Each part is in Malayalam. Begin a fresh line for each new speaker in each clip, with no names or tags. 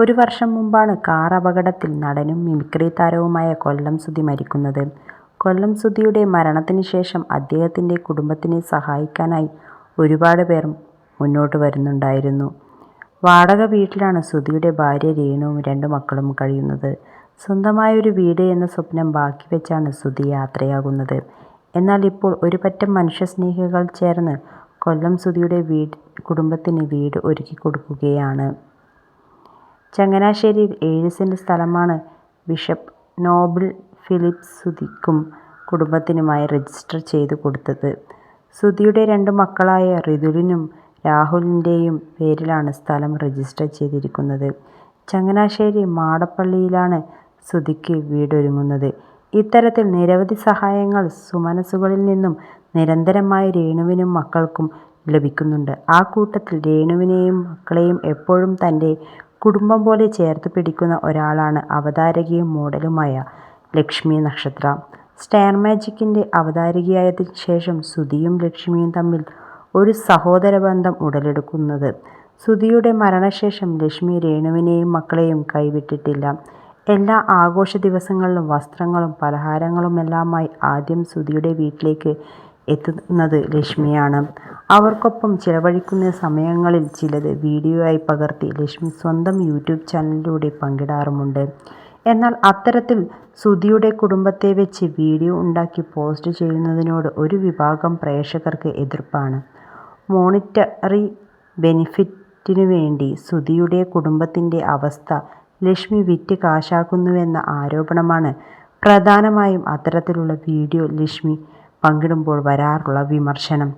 ഒരു വർഷം മുമ്പാണ് കാർ അപകടത്തിൽ നടനും മിമിക്രി താരവുമായ കൊല്ലം സുധി മരിക്കുന്നത്. കൊല്ലം സുധിയുടെ മരണത്തിന് ശേഷം അദ്ദേഹത്തിന്റെ കുടുംബത്തിനെ സഹായിക്കാനായി ഒരുപാട് പേർ മുന്നോട്ട് വരുന്നുണ്ടായിരുന്നു. വാടക വീട്ടിലാണ് സുധിയുടെ ഭാര്യ രേണുവും രണ്ട് മക്കളും കഴിയുന്നത്. സ്വന്തമായൊരു വീട് എന്ന സ്വപ്നം ബാക്കി വെച്ചാണ് സുധി യാത്രയാകുന്നത്. എന്നാൽ ഇപ്പോൾ ഒരു പറ്റം മനുഷ്യസ്നേഹികൾ ചേർന്ന് കൊല്ലം സുധിയുടെ കുടുംബത്തിന് വീട് ഒരുക്കിക്കൊടുക്കുകയാണ്. ചങ്ങനാശ്ശേരിയിൽ ഏഴ് സെന്റ് സ്ഥലമാണ് ബിഷപ്പ് നോബിൾ ഫിലിപ്പ് സുതിക്കും കുടുംബത്തിനുമായി രജിസ്റ്റർ ചെയ്തു കൊടുത്തത്. സുതിയുടെ രണ്ട് മക്കളായ റിതുലിനും രാഹുലിന്റെയും പേരിലാണ് സ്ഥലം രജിസ്റ്റർ ചെയ്തിരിക്കുന്നത്. ചങ്ങനാശ്ശേരി മാടപ്പള്ളിയിലാണ് സുതിക്ക് വീടൊരുങ്ങുന്നത്. ഇത്തരത്തിൽ നിരവധി സഹായങ്ങൾ സുമനസുകളിൽ നിന്നും നിരന്തരമായി രേണുവിനും മക്കൾക്കും ലഭിക്കുന്നുണ്ട്. ആ കൂട്ടത്തിൽ രേണുവിനെയും മക്കളെയും എപ്പോഴും തന്റെ കുടുംബം പോലെ ചേർത്ത് പിടിക്കുന്ന ഒരാളാണ് അവതാരകയും മോഡലുമായ ലക്ഷ്മി നക്ഷത്ര. സ്റ്റാർ മാജിക്കിന്റെ അവതാരകയായതിന് ശേഷം സുധിയും ലക്ഷ്മിയും തമ്മിൽ ഒരു സഹോദര ബന്ധം ഉടലെടുക്കുന്നത്. സുധിയുടെ മരണശേഷം ലക്ഷ്മി രേണുവിനെയും മക്കളെയും കൈവിട്ടിട്ടില്ല. എല്ലാ ആഘോഷ ദിവസങ്ങളിലും വസ്ത്രങ്ങളും പലഹാരങ്ങളുമെല്ലാമായി ആദ്യം സുധിയുടെ വീട്ടിലേക്ക് എത്തുന്നത് ലക്ഷ്മിയാണ്. അവർക്കൊപ്പം ചിലവഴിക്കുന്ന സമയങ്ങളിൽ ചിലത് ആയി പകർത്തി ലക്ഷ്മി സ്വന്തം യൂട്യൂബ് ചാനലിലൂടെ പങ്കിടാറുമുണ്ട്. എന്നാൽ അത്തരത്തിൽ സുധിയുടെ കുടുംബത്തെ വെച്ച് വീഡിയോ ഉണ്ടാക്കി പോസ്റ്റ് ചെയ്യുന്നതിനോട് ഒരു വിഭാഗം പ്രേക്ഷകർക്ക് എതിർപ്പാണ്. മോണിറ്ററി ബെനിഫിറ്റിനു വേണ്ടി സുധിയുടെ കുടുംബത്തിന്റെ അവസ്ഥ ലക്ഷ്മി വിറ്റ് കാശാക്കുന്നുവെന്ന ആരോപണമാണ് പ്രധാനമായും അത്തരത്തിലുള്ള വീഡിയോ ലക്ഷ്മി പങ്കിടുമ്പോൾ വരാറുള്ള വിമർശനം.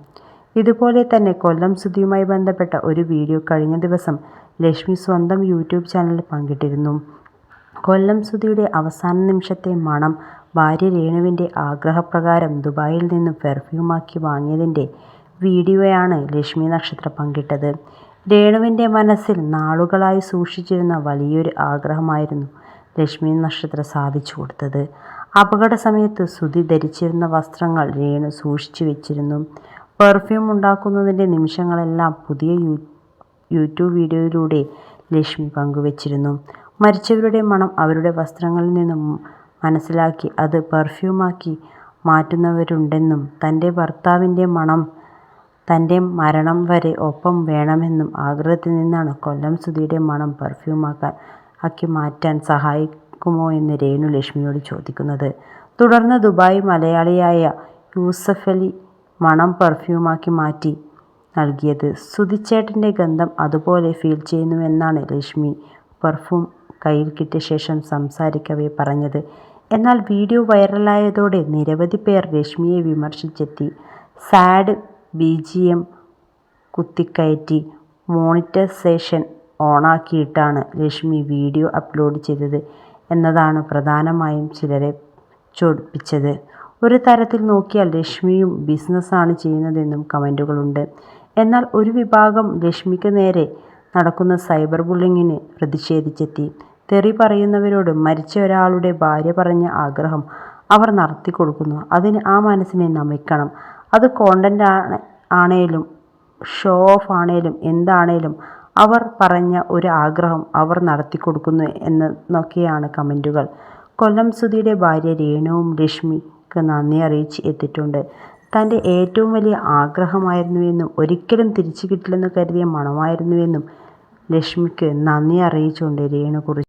ഇതുപോലെ തന്നെ കൊല്ലം സുധിയുമായി ബന്ധപ്പെട്ട ഒരു വീഡിയോ കഴിഞ്ഞ ദിവസം ലക്ഷ്മി സ്വന്തം യൂട്യൂബ് ചാനലിൽ പങ്കിട്ടിരുന്നു. കൊല്ലം സുധിയുടെ അവസാന നിമിഷത്തെ മണം ഭാര്യ രേണുവിന്റെ ആഗ്രഹപ്രകാരം ദുബായിൽ നിന്നും പെർഫ്യൂമാക്കി വാങ്ങിയതിന്റെ വീഡിയോയാണ് ലക്ഷ്മി നക്ഷത്ര പങ്കിട്ടത്. രേണുവിന്റെ മനസ്സിൽ നാളുകളായി സൂക്ഷിച്ചിരുന്ന വലിയൊരു ആഗ്രഹമായിരുന്നു ലക്ഷ്മി നക്ഷത്ര സാധിച്ചു കൊടുത്തത്. അപകട സമയത്ത് സുധി ധരിച്ചിരുന്ന വസ്ത്രങ്ങൾ രേണു സൂക്ഷിച്ചു വെച്ചിരുന്നു. പെർഫ്യൂം ഉണ്ടാക്കുന്നതിന്റെ നിമിഷങ്ങളെല്ലാം പുതിയ യൂ യൂട്യൂബ് വീഡിയോയിലൂടെ ലക്ഷ്മി പങ്കുവച്ചിരുന്നു മരിച്ചവരുടെ മണം അവരുടെ വസ്ത്രങ്ങളിൽ നിന്നും മനസ്സിലാക്കി അത് പെർഫ്യൂമാക്കി മാറ്റുന്നവരുണ്ടെന്നും തന്റെ ഭർത്താവിന്റെ മണം തന്റെ മരണം വരെ ഒപ്പം വേണമെന്നും ആഗ്രഹത്തിൽ നിന്നാണ് കൊല്ലം സുധിയുടെ മണം പെർഫ്യൂമാക്കാൻ ആക്കി മാറ്റാൻ സഹായിക്കുമോ എന്ന് രേണു ലക്ഷ്മിയോട് ചോദിക്കുന്നത്. തുടർന്ന് ദുബായ് മലയാളിയായ യൂസഫലി മണം പെർഫ്യൂമാക്കി മാറ്റി നൽകിയത്. സുതിച്ചേട്ടന്റെ ഗന്ധം അതുപോലെ ഫീൽ ചെയ്യുന്നുവെന്നാണ് ലക്ഷ്മി പെർഫ്യൂം കയ്യിൽ കിട്ടിയ ശേഷം സംസാരിക്കവേ പറഞ്ഞത്. എന്നാൽ വീഡിയോ വൈറലായതോടെ നിരവധി പേർ ലക്ഷ്മിയെ വിമർശിച്ചെത്തി. സാഡ് ബി ജി എം കുത്തിക്കയറ്റി മോണിറ്റൈസേഷൻ ഓണാക്കിയിട്ടാണ് ലക്ഷ്മി വീഡിയോ അപ്ലോഡ് ചെയ്തത് എന്നതാണ് പ്രധാനമായും ചിലരെ ചൊടിപ്പിച്ചത്. ഒരു തരത്തിൽ നോക്കിയാൽ ലക്ഷ്മിയും ബിസിനസ്സാണ് ചെയ്യുന്നതെന്നും കമന്റുകളുണ്ട് എന്നാൽ ഒരു വിഭാഗം ലക്ഷ്മിക്ക് നേരെ നടക്കുന്ന സൈബർ ബുള്ളിങ്ങിന് പ്രതിഷേധിച്ചെത്തി. തെറി പറയുന്നവരോട് മരിച്ച ഒരാളുടെ ഭാര്യ പറഞ്ഞ ആഗ്രഹം അവർ നടത്തി കൊടുക്കുന്നു അതിന് ആ മനസ്സിനെ നമിക്കണം. അത് കോണ്ടന്റ് ആണേലും ഷോ ഓഫ് ആണേലും എന്താണേലും അവർ പറഞ്ഞ ഒരു ആഗ്രഹം അവർ നടത്തി കൊടുക്കുന്നു എന്നൊക്കെയാണ് കമന്റുകൾ കൊല്ലം സുധിയുടെ ഭാര്യ രേണുവും ലക്ഷ്മിക്ക് നന്ദി അറിയിച്ച് എത്തിയിട്ടുണ്ട്. തന്റെ ഏറ്റവും വലിയ ആഗ്രഹമായിരുന്നുവെന്നും ഒരിക്കലും തിരിച്ചു കിട്ടില്ലെന്ന് കരുതിയ മണമായിരുന്നുവെന്നും ലക്ഷ്മിക്ക് നന്ദി അറിയിച്ചുകൊണ്ട് രേണു കുറിച്ചു.